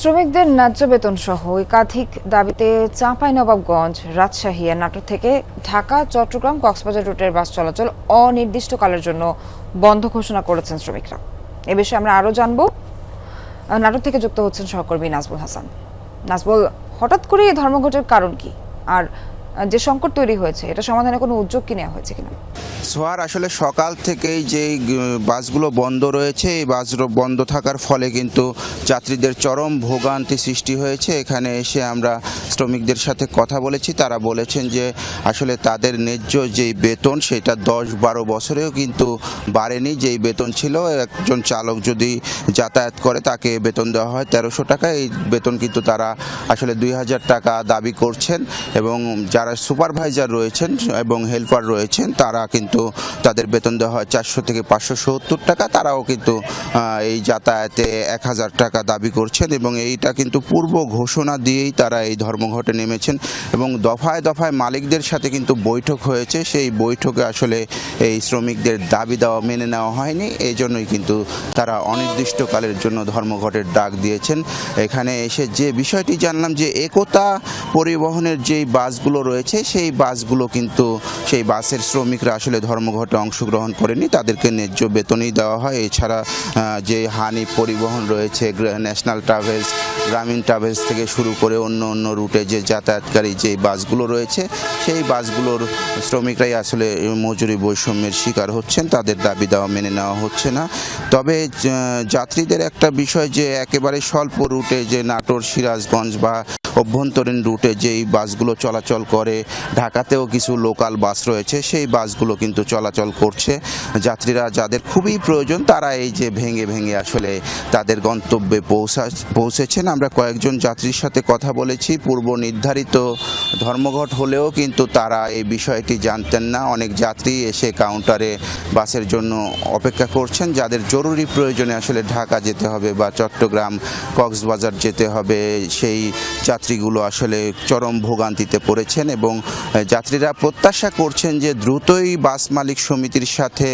শ্রমিকদের ন্যায্য বেতন সহ একাধিক দাবিতে চাঁপাইনবাবগঞ্জ রাজশাহী আর নাটোর থেকে ঢাকা, চট্টগ্রাম, কক্সবাজার রুটের বাস চলাচল অনির্দিষ্টকালের জন্য বন্ধ ঘোষণা করেছেন শ্রমিকরা। এ বিষয়ে আমরা আরও জানব। নাটোর থেকে যুক্ত হচ্ছেন সহকর্মী নাজবুল হাসান। নাজবুল হঠাৎ করে এই ধর্মঘটের কারণ কি? আর যে সংকট তৈরি হয়েছে, এটা সমাধানে কোনো উদ্যোগ কি নেওয়া হয়েছে কিনা? সোহার, আসলে সকাল থেকেই যে বাসগুলো বন্ধ রয়েছে, এই বাস বন্ধ থাকার ফলে কিন্তু যাত্রীদের চরম ভোগান্তি সৃষ্টি হয়েছে। এখানে এসে আমরা শ্রমিকদের সাথে কথা বলেছি। তারা বলেছেন যে, আসলে তাদের ন্যায্য যেই বেতন, সেটা দশ বারো বছরেও কিন্তু বাড়েনি। যেই বেতন ছিল, একজন চালক যদি যাতায়াত করে, তাকে বেতন দেওয়া হয় তেরোশো টাকা। এই বেতন কিন্তু তারা আসলে দুই হাজার টাকা দাবি করছেন এবং যারা সুপারভাইজার রয়েছেন এবং হেল্পার রয়েছেন, তারা কিন্তু তাদের বেতন দেওয়া হয় চারশো থেকে পাঁচশো সত্তর টাকা। তারাও কিন্তু এই যাতায়াতে এক হাজার টাকা দাবি করছেন এবং এইটা কিন্তু পূর্ব ঘোষণা দিয়েই তারা এই ধর্মঘটে নেমেছেন এবং দফায় দফায় মালিকদের সাথে কিন্তু বৈঠক হয়েছে। সেই বৈঠকে আসলে এই শ্রমিকদের দাবি দেওয়া মেনে নেওয়া হয়নি। এই জন্যই কিন্তু তারা অনির্দিষ্টকালের জন্য ধর্মঘটের ডাক দিয়েছেন। এখানে এসে যে বিষয়টি জানলাম যে একতা পরিবহনের যেই বাসগুলো রয়েছে সেই বাসগুলো কিন্তু, সেই বাসের শ্রমিকরা আসলে ধর্মঘটে অংশগ্রহণ করেনি, তাদেরকে ন্যায্য বেতনই দেওয়া হয়। এছাড়া যে হানি পরিবহন রয়েছে ন্যাশনাল ট্রাভেলস, গ্রামীণ ট্রাভেলস থেকে শুরু করে অন্য অন্য রুটে যে যাতায়াতকারী যে বাসগুলো রয়েছে, সেই বাসগুলোর শ্রমিকরাই আসলে মজুরি বৈষম্যের শিকার হচ্ছেন, তাদের দাবি দেওয়া মেনে নেওয়া হচ্ছে না। তবে যাত্রীদের একটা বিষয় যে, একেবারে স্বল্প রুটে যে নাটোর, সিরাজগঞ্জ বা অভ্যন্তরীণ রুটে যেই বাসগুলো চলাচল করে, ঢাকাতেও কিছু লোকাল বাস রয়েছে, সেই বাসগুলো কিন্তু চলাচল করছে। যাত্রীরা যাদের খুবই প্রয়োজন, তারা এই যে ভেঙে ভেঙে আসলে তাদের গন্তব্যে পৌঁছা, পৌঁছেছেন। আমরা কয়েকজন যাত্রীর সাথে কথা বলেছি। পূর্ব নির্ধারিত ধর্মঘট হলেও কিন্তু তারা এই বিষয়টি জানতেন না। অনেক যাত্রী এসে কাউন্টারে বাসের জন্য অপেক্ষা করছেন। যাদের জরুরি প্রয়োজনে আসলে ঢাকা যেতে হবে বা চট্টগ্রাম, কক্সবাজার যেতে হবে, সেই যাত্রীগুলো আসলে চরম ভোগান্তিতে পড়েছেন এবং যাত্রীরা প্রত্যাশা করছেন যে দ্রুতই বাস মালিক সমিতির সাথে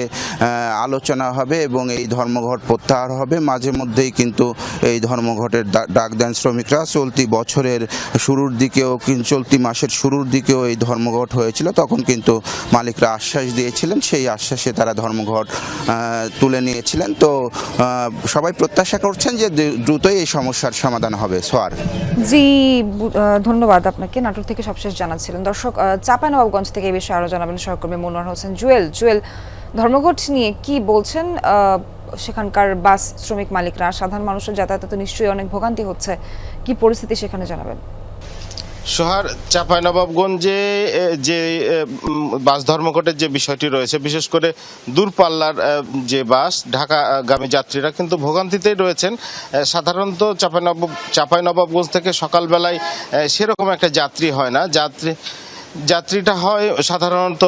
আলোচনা হবে এবং এই ধর্মঘট প্রত্যাহার হবে। মাঝে মধ্যেই কিন্তু এই ধর্মঘটের ডাক দেন শ্রমিকরা। চলতি বছরের শুরুর দিকেও চলতি মাসের শুরুর দিকেও এই ধর্মঘট হয়েছিল। তখন কিন্তু মালিকরা আশ্বাস দিয়েছিলেন। সেই আশ্বাসে ধর্মঘট তুলে নিয়েছিলেন। তো সবাই প্রত্যাশা করছেন যে দ্রুতই এই সমস্যার সমাধান হবে। সোয়ার জি ধন্যবাদ আপনাকে। নাটোর থেকে সবশেষ জানাচ্ছিলেন। দর্শক আহ, চাঁপাইনবাবগঞ্জ থেকে এই বিষয়ে আরও জানাবেন সহকর্মী মনোয়ার হোসেন। জুয়েল জুয়েল ধর্মঘট নিয়ে কি বলছেন? সেখানকার বাস শ্রমিক মালিকরা সাধারণ মানুষের যাতায়াতে তো নিশ্চয়ই অনেক ভোগান্তি হচ্ছে। কি পরিস্থিতি সেখানে জানাবেন? সোহার, চাঁপাইনবাবগঞ্জে যে বাস ধর্মঘটের যে বিষয়টি রয়েছে, বিশেষ করে দূরপাল্লার যে বাস ঢাকা ঢাকাগামী যাত্রীরা কিন্তু ভোগান্তিতেই রয়েছেন। সাধারণত চাঁপাইনবাব চাঁপাইনবাবগঞ্জ থেকে সকালবেলায় সেরকম একটা যাত্রী হয় না। যাত্রী যাত্রীটা হয় সাধারণত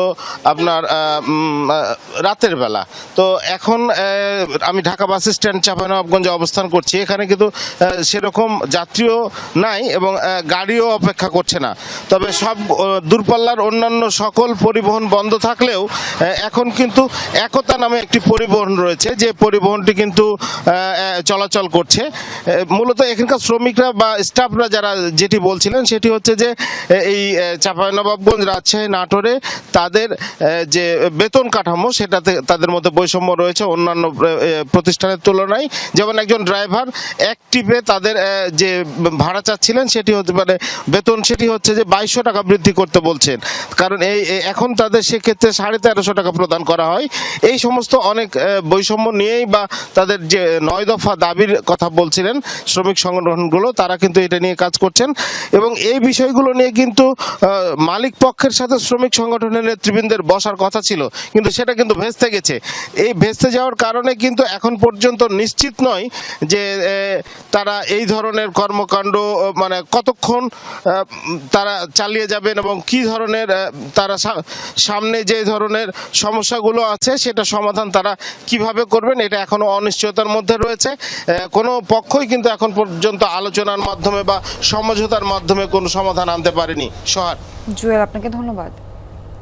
আপনার রাতের বেলা। তো এখন আমি ঢাকা বাস স্ট্যান্ড চাঁপাইনবাবগঞ্জে অবস্থান করছি। এখানে কিন্তু সেরকম যাত্রীও নাই এবং গাড়িও অপেক্ষা করছে না। তবে সব দূরপাল্লার অন্যান্য সকল পরিবহন বন্ধ থাকলেও এখন কিন্তু একতা নামে একটি পরিবহন রয়েছে। যে পরিবহনটি কিন্তু চলাচল করছে। মূলত এখানকার শ্রমিকরা বা স্টাফরা যারা যেটি বলছিলেন সেটি হচ্ছে যে এই আহ, চাঁপাইনবাবগঞ্জ রাজশাহী নাটোরে তাদের যে বেতন কাঠামো সেটাতে তাদের মধ্যে বৈষম্য রয়েছে অন্যান্য প্রতিষ্ঠানের তুলনায়। যেমন একজন ড্রাইভার এক টিপে তাদের যে ভাড়া চাচ্ছিলেন সেটি হতে পারে বেতন সেটি হচ্ছে যে বাইশশো টাকা বৃদ্ধি করতে বলছেন। কারণ এই এখন তাদের সেক্ষেত্রে সাড়ে তেরোশো টাকা প্রদান করা হয়। এই সমস্ত অনেক বৈষম্য নিয়েই বা তাদের যে নয় দফা দাবির কথা বলছিলেন শ্রমিক সংগঠনগুলো তারা কিন্তু এটা নিয়ে কাজ করছেন। এবং এই বিষয়গুলো নিয়ে কিন্তু আহ, মালিক পক্ষের সাথে শ্রমিক সংগঠনের নেতৃবৃন্দের বসার কথা ছিল, কিন্তু সেটা কিন্তু ভেস্তে গেছে। এই ভেস্তে যাওয়ার কারণে কিন্তু এখন পর্যন্ত নিশ্চিত নয় যে তারা এই ধরনের কর্মকাণ্ড মানে কতক্ষণ তারা চালিয়ে যাবেন এবং কি ধরনের তারা সামনে যে ধরনের সমস্যাগুলো আছে, সেটা সমাধান তারা কীভাবে করবেন, এটা এখনও অনিশ্চয়তার মধ্যে রয়েছে। কোনো পক্ষই কিন্তু এখন পর্যন্ত আলোচনার মাধ্যমে বা সমঝোতার মাধ্যমে কোনো সমাধান আনতে পারেনি। সোহার জুয়েল আপনাকে ধন্যবাদ।